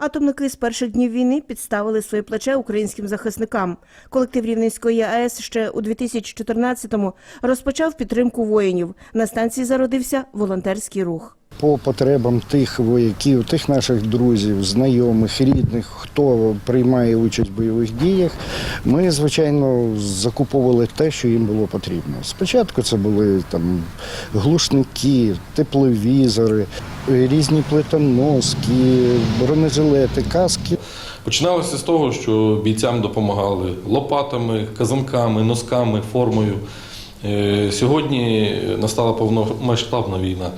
Атомники з перших днів війни підставили своє плече українським захисникам. Колектив Рівненської АЕС ще у 2014-му розпочав підтримку воїнів. На станції зародився волонтерський рух. По потребам тих вояків, тих наших друзів, знайомих, рідних, хто приймає участь в бойових діях, ми, звичайно, закуповували те, що їм було потрібно. Спочатку це були там глушники, тепловізори, різні плитоноски, бронежилети, каски. Починалося з того, що бійцям допомагали лопатами, казанками, носками, формою. Е, Сьогодні настала повномасштабна війна.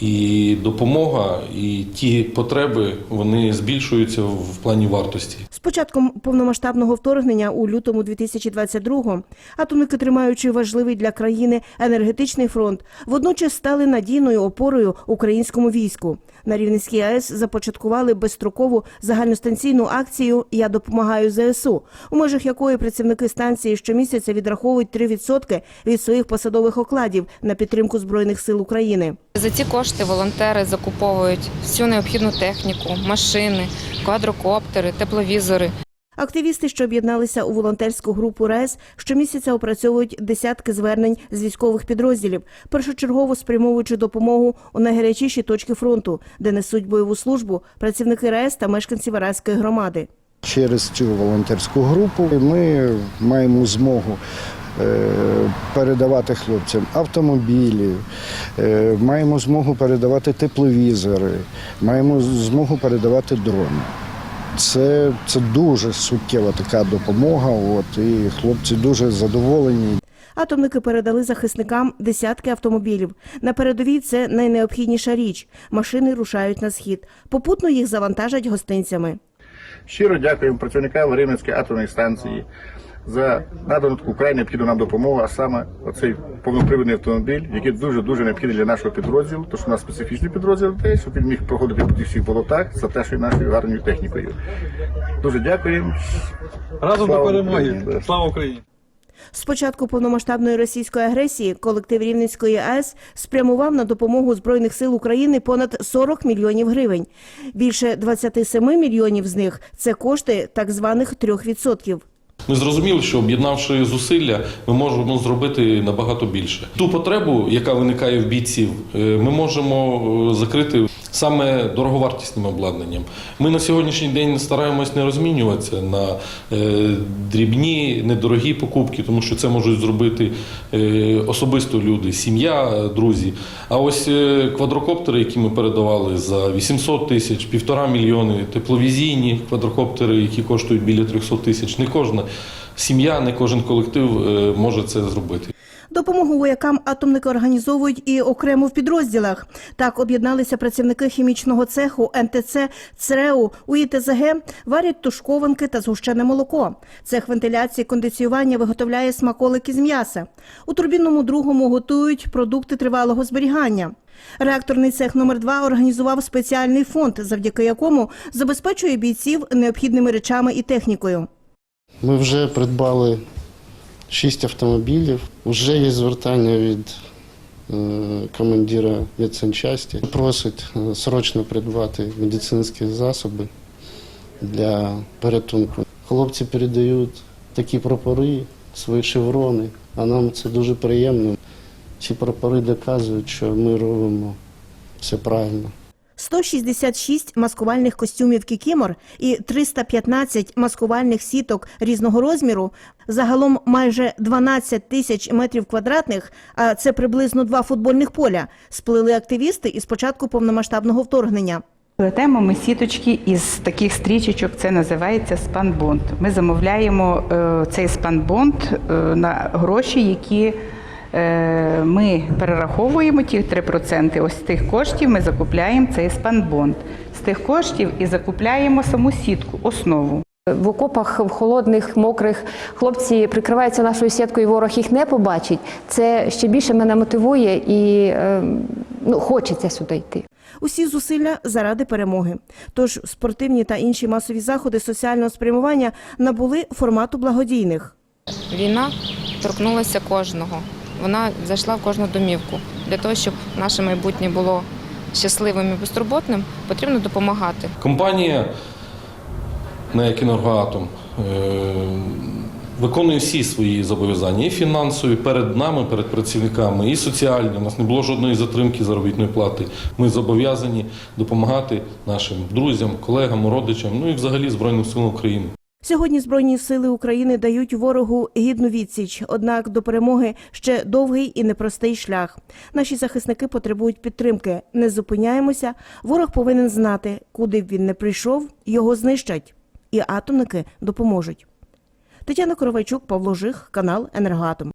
І допомога, і ті потреби вони збільшуються в плані вартості. З початком повномасштабного вторгнення у лютому 2022-го атомники, тримаючи важливий для країни енергетичний фронт, водночас стали надійною опорою українському війську. На Рівненській АЕС започаткували безстрокову загальностанційну акцію Я допомагаю ЗСУ, у межах якої працівники станції щомісяця відраховують 3% від своїх посадових окладів на підтримку збройних сил України. За ці кошти волонтери закуповують всю необхідну техніку, машини, квадрокоптери, тепловізори. Активісти, що об'єдналися у волонтерську групу РЕС, щомісяця опрацьовують десятки звернень з військових підрозділів, першочергово спрямовуючи допомогу у найгарячіші точки фронту, де несуть бойову службу працівники РЕС та мешканці Вараської громади. Через цю волонтерську групу ми маємо змогу е, передавати хлопцям автомобілі, е, маємо змогу передавати тепловізори, маємо змогу передавати дрони. Це, це дуже суттєва така допомога. От, і хлопці дуже задоволені. Атомники передали захисникам десятки автомобілів. На передовій це найнеобхідніша річ. Машини рушають на схід. Попутно їх завантажать гостинцями. Щиро дякуємо працівникам Рівненської атомної станції за надану таку край необхідну нам допомогу, а саме оцей повнопривідний автомобіль, який дуже дуже необхідний для нашого підрозділу, тому що у нас специфічний підрозділ, де, щоб він міг проходити по всіх болотах за нашою нашою гарною технікою. Дуже дякуємо. Разом Слава до перемоги. Україні. Слава Україні! З початку повномасштабної російської агресії колектив Рівненської АЕС спрямував на допомогу Збройних сил України понад 40 мільйонів гривень. Більше 27 мільйонів з них це кошти так званих 3%. Ми зрозуміли, що об'єднавши зусилля, ми можемо зробити набагато більше. Ту потребу, яка виникає в бійців, е, ми можемо е, закрити саме дороговартісним обладнанням. Ми на сьогоднішній день стараємось не розмінюватися на е, дрібні, недорогі покупки, тому що це можуть зробити особисто люди, сім'я, друзі. А ось квадрокоптери, які ми передавали за 800 тисяч, півтора мільйони, тепловізійні квадрокоптери, які коштують біля 300 тисяч, не кожна сім'я, не кожен колектив е, може це зробити. Допомогу воякам атомники організовують і окремо в підрозділах. Так об'єдналися працівники хімічного цеху НТЦ ЦРЕУ у ІТЗГ, варять тушкованки та згущене молоко. Цех вентиляції кондиціювання виготовляє смаколики з м'яса. У турбінному другому готують продукти тривалого зберігання. Реакторний цех номер 2 організував спеціальний фонд, завдяки якому забезпечує бійців необхідними речами і технікою. Ми вже придбали шість автомобілів. Вже є звертання від е, командира медсанчасті. Просить е, срочно придбати медицинські засоби для порятунку. Хлопці передають такі прапори, свої шеврони, а нам це дуже приємно. Ці прапори доказують, що ми робимо все правильно. 166 маскувальних костюмів кікімор і 315 маскувальних сіток різного розміру, загалом майже 12 тисяч метрів квадратних, а це приблизно два футбольних поля, сплели активісти із початку повномасштабного вторгнення. Плетемо ми сіточки із таких стрічечок, це називається спанбонд. Ми замовляємо е, цей спанбонд е, на гроші, які ми перераховуємо, ті 3%. Ось з тих коштів ми закупляємо цей спанбонд. З тих коштів і закупляємо саму сітку, основу. В окопах в холодних, мокрих хлопці прикриваються нашою сіткою, і ворог їх не побачить. Це ще більше мене мотивує і е, ну, хочеться сюди йти. Усі зусилля заради перемоги. Тож спортивні та інші масові заходи соціального спрямування набули формату благодійних. Війна торкнулася кожного. Вона зайшла в кожну домівку. Для того, щоб наше майбутнє було щасливим і безтурботним, потрібно допомагати. Компанія на як «Енергоатом» е, виконує всі свої зобов'язання і фінансові перед нами, перед працівниками, і соціальні. У нас не було жодної затримки заробітної плати. Ми зобов'язані допомагати нашим друзям, колегам, родичам, ну і взагалі Збройним силам України. Сьогодні Збройні сили України дають ворогу гідну відсіч, однак до перемоги ще довгий і непростий шлях. Наші захисники потребують підтримки. Не зупиняємося. Ворог повинен знати, куди б він не прийшов, його знищать, і атомники допоможуть. Тетяна Коровайчук, Павло Жих, канал Енергоатом.